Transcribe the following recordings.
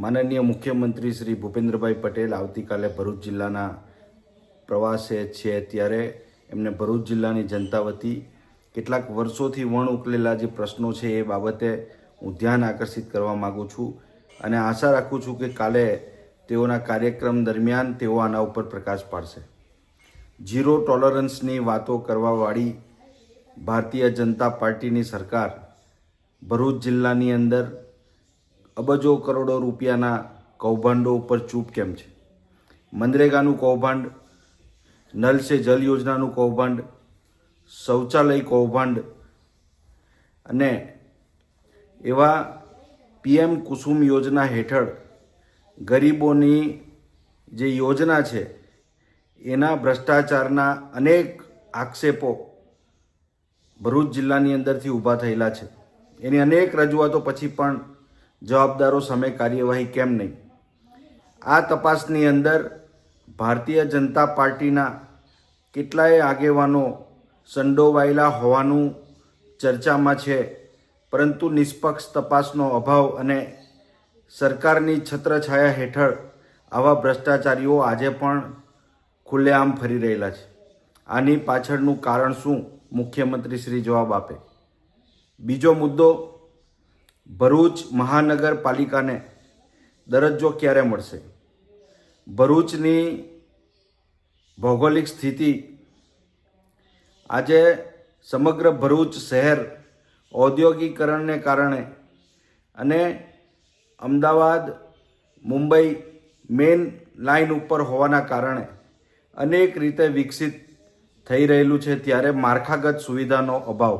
માનનીય મુખ્યમંત્રી શ્રી ભૂપેન્દ્રભાઈ પટેલ આવતીકાલે ભરૂચ જિલ્લાના પ્રવાસે છે ત્યારે એમને ભરૂચ જિલ્લાની જનતા વતી કેટલાક વર્ષોથી વણ ઉકલેલા જે પ્રશ્નો છે એ બાબતે હું ધ્યાન આકર્ષિત કરવા માગું છું અને આશા રાખું છું કે કાલે તેઓના કાર્યક્રમ દરમિયાન તેઓ આના ઉપર પ્રકાશ પાડશે. ઝીરો ટોલરન્સની વાતો કરવાવાળી ભારતીય જનતા પાર્ટીની સરકાર ભરૂચ જિલ્લાની અંદર અબજો કરોડો રૂપિયાના કૌભાંડો ઉપર ચૂપ કેમ છે? મનરેગાનું કૌભાંડ નલ સે જલ યોજનાનું કૌભાંડ, શૌચાલય કૌભાંડ અને એવા પીએમ કુસુમ યોજના હેઠળ ગરીબોની જે યોજના છે, એના ભ્રષ્ટાચારના અનેક આક્ષેપો ભરૂચ જિલ્લાની અંદરથી ઊભા થયેલા છે. એની અનેક રજૂઆતો પછી પણ જવાબદારો સામે કાર્યવાહી કેમ નહીં? આ તપાસની અંદર ભારતીય જનતા પાર્ટીના કેટલાય આગેવાનો સંડોવાયેલા હોવાનું ચર્ચામાં છે, પરંતુ નિષ્પક્ષ તપાસનો અભાવ અને સરકારની છત્રછાયા હેઠળ આવા ભ્રષ્ટાચારીઓ આજે પણ ખુલ્લેઆમ ફરી રહેલા છે. આની પાછળનું કારણ શું? મુખ્યમંત્રી શ્રી જવાબ આપે. બીજો મુદ્દો ભરૂચ મહાનગરપાલિકાને દરજ્જો ક્યારે મળશે? ભરૂચની ભૌગોલિક સ્થિતિ આજે સમગ્ર ભરૂચ શહેર ઔદ્યોગિકરણને કારણે અને અમદાવાદ, મુંબઈ મેન લાઇન ઉપર હોવાના કારણે અનેક રીતે વિકસિત થઈ રહેલું છે ત્યારે માળખાગત સુવિધાનો અભાવ.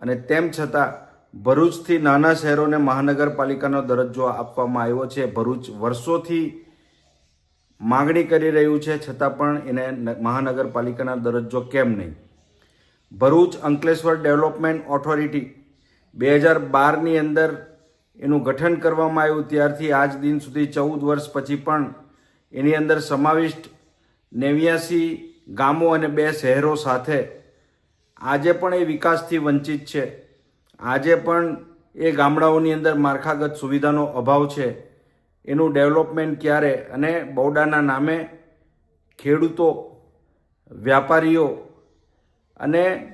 અને તેમ છતાં ભરૂચથી નાના શહેરોને મહાનગરપાલિકાનો દરજ્જો આપવામાં આવ્યો છે. ભરૂચ વર્ષોથી માગણી કરી રહ્યું છે, છતાં પણ એને મહાનગરપાલિકાના દરજ્જો કેમ નહીં? ભરૂચ અંકલેશ્વર ડેવલપમેન્ટ ઓથોરિટી બે હજાર બારની અંદર એનું ગઠન કરવામાં આવ્યું. ત્યારથી આજ દિન સુધી ચૌદ વર્ષ પછી પણ એની અંદર સમાવિષ્ટ નેવ્યાસી ગામો અને બે શહેરો સાથે આજે પણ એ વિકાસથી વંચિત છે. આજે પણ એ ગામડાઓની અંદર માળખાગત સુવિધાનો અભાવ છે. એનું ડેવલપમેન્ટ ક્યારે અને બૌડાના નામે ખેડૂતો, વ્યાપારીઓ અને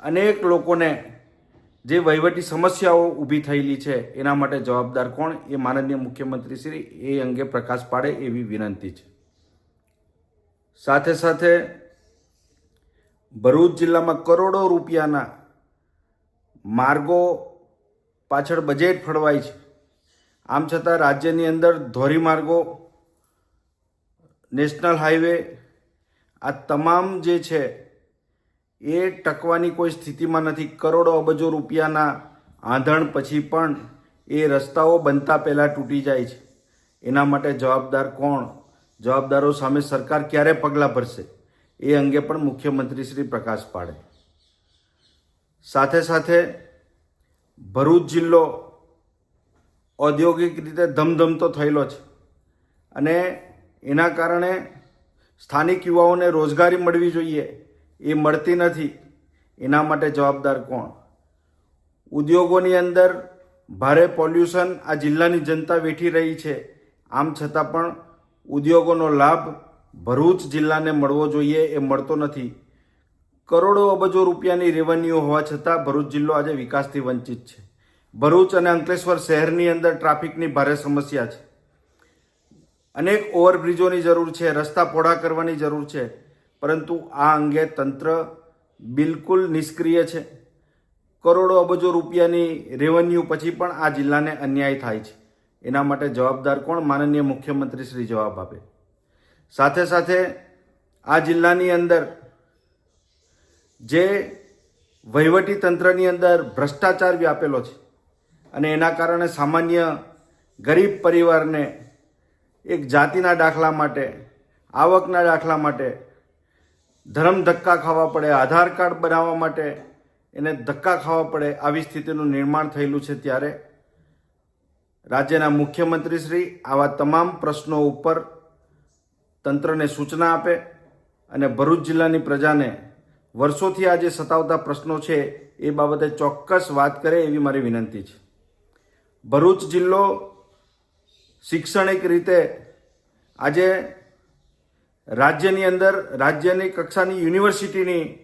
અનેક લોકોને જે વહીવટી સમસ્યાઓ ઊભી થયેલી છે એના માટે જવાબદાર કોણ? એ માનનીય મુખ્યમંત્રી શ્રી એ અંગે પ્રકાશ પાડે એવી વિનંતી છે. સાથે સાથે ભરૂચ જિલ્લામાં કરોડો રૂપિયાના માર્ગો પાછળ બજેટ ફળવાય છે. આમ છતાં રાજ્યની અંદર ધોરીમાર્ગો નેશનલ હાઈવે આ તમામ જે છે, એ ટકવાની કોઈ સ્થિતિમાં નથી. કરોડો અબજો રૂપિયાના આંધણ પછી પણ એ રસ્તાઓ બનતા પહેલાં તૂટી જાય છે. એના માટે જવાબદાર કોણ? જવાબદારો સામે સરકાર ક્યારે પગલાં ભરશે? એ અંગે પણ મુખ્યમંત્રી શ્રી પ્રકાશ પાડે. સાથે સાથે ભરૂચ જિલ્લો ઔદ્યોગિક રીતે ધમધમતો થયેલો છે. અને એના કારણે સ્થાનિક યુવાઓને રોજગારી મળવી જોઈએ, એ મળતી નથી. એના માટે જવાબદાર કોણ? ઉદ્યોગોની અંદર ભારે પોલ્યુશન આ જિલ્લાની જનતા વેઠી રહી છે. આમ છતાં પણ ઉદ્યોગોનો લાભ ભરૂચ જિલ્લાને મળવો જોઈએ એ મળતો નથી. કરોડો અબજો રૂપિયાની રેવન્યુ હોવા છતાં ભરૂચ જિલ્લો આજે વિકાસથી વંચિત છે. ભરૂચ અને અંકલેશ્વર શહેરની અંદર ટ્રાફિકની ભારે સમસ્યા છે. અનેક ઓવરબ્રિજોની જરૂર છે, રસ્તા પહોળા કરવાની જરૂર છે, પરંતુ આ અંગે તંત્ર બિલકુલ નિષ્ક્રિય છે. કરોડો અબજો રૂપિયાની રેવન્યુ પછી પણ આ જિલ્લાને અન્યાય થાય છે. એના માટે જવાબદાર કોણ? માનનીય મુખ્યમંત્રી શ્રી જવાબ આપે. સાથે સાથે આ જિલ્લાની અંદર જે વહીવટી તંત્રની અંદર ભ્રષ્ટાચાર વ્યાપેલો છે અને એના કારણે સામાન્ય ગરીબ પરિવારને એક જાતિના દાખલા માટે, આવકના દાખલા માટે, ધર્મ ધક્કા ખાવા પડે, આધાર કાર્ડ બનાવવા માટે એને ધક્કા ખાવા પડે આવી સ્થિતિનું નિર્માણ થયેલું છે ત્યારે રાજ્યના મુખ્યમંત્રીશ્રી આવા તમામ પ્રશ્નો ઉપર તંત્રને સૂચના આપે અને ભરૂચ જિલ્લાની પ્રજાને વર્ષોથી આ જે સતાવતા પ્રશ્નો છે એ બાબતે ચોક્કસ વાત કરે એવી મારી વિનંતી છે. ભરૂચ જિલ્લો શૈક્ષણિક રીતે આજે રાજ્યની અંદર રાજ્યની કક્ષાની યુનિવર્સિટીની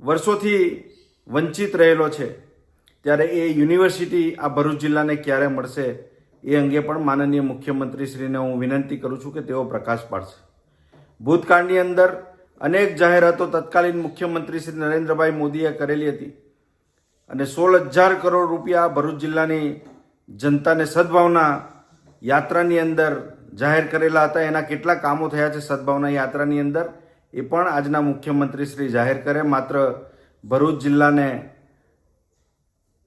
વર્ષોથી વંચિત રહેલો છે. ત્યારે એ યુનિવર્સિટી આ ભરૂચ જિલ્લાને ક્યારે મળશે એ અંગે પણ માનનીય મુખ્યમંત્રીશ્રીને હું વિનંતી કરું છું કે તેઓ પ્રકાશ પાડશે. ભૂતકાળની અંદર અનેક જાહેરાતો તત્કાલીન મુખ્યમંત્રી શ્રી નરેન્દ્રભાઈ મોદીએ કરેલી હતી અને સોળ હજાર કરોડ રૂપિયા ભરૂચ જિલ્લાની જનતાને સદભાવના યાત્રાની અંદર જાહેર કરેલા હતા. એના કેટલા કામો થયા છે સદભાવના યાત્રાની અંદર એ પણ આજના મુખ્યમંત્રી શ્રી જાહેર કરે. માત્ર ભરૂચ જિલ્લાને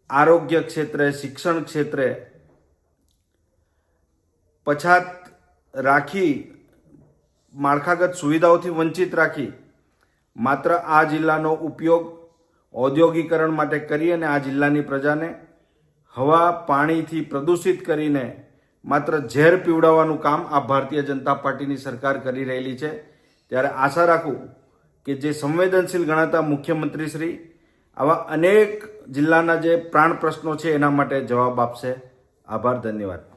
આરોગ્ય ક્ષેત્રે, શિક્ષણ ક્ષેત્રે પછાત રાખી માળખાગત સુવિધાઓથી વંચિત રાખી માત્ર આ જિલ્લાનો ઉપયોગ ઔદ્યોગિકરણ માટે કરી અને આ જિલ્લાની પ્રજાને હવા પાણીથી પ્રદૂષિત કરીને માત્ર ઝેર પીવડાવવાનું કામ આ ભારતીય જનતા પાર્ટીની સરકાર કરી રહેલી છે. ત્યારે આશા રાખું કે જે સંવેદનશીલ ગણાતા મુખ્યમંત્રી શ્રી આવા અનેક જિલ્લાના જે પ્રાણ પ્રશ્નો છે એના માટે જવાબ આપશે. આભાર, ધન્યવાદ.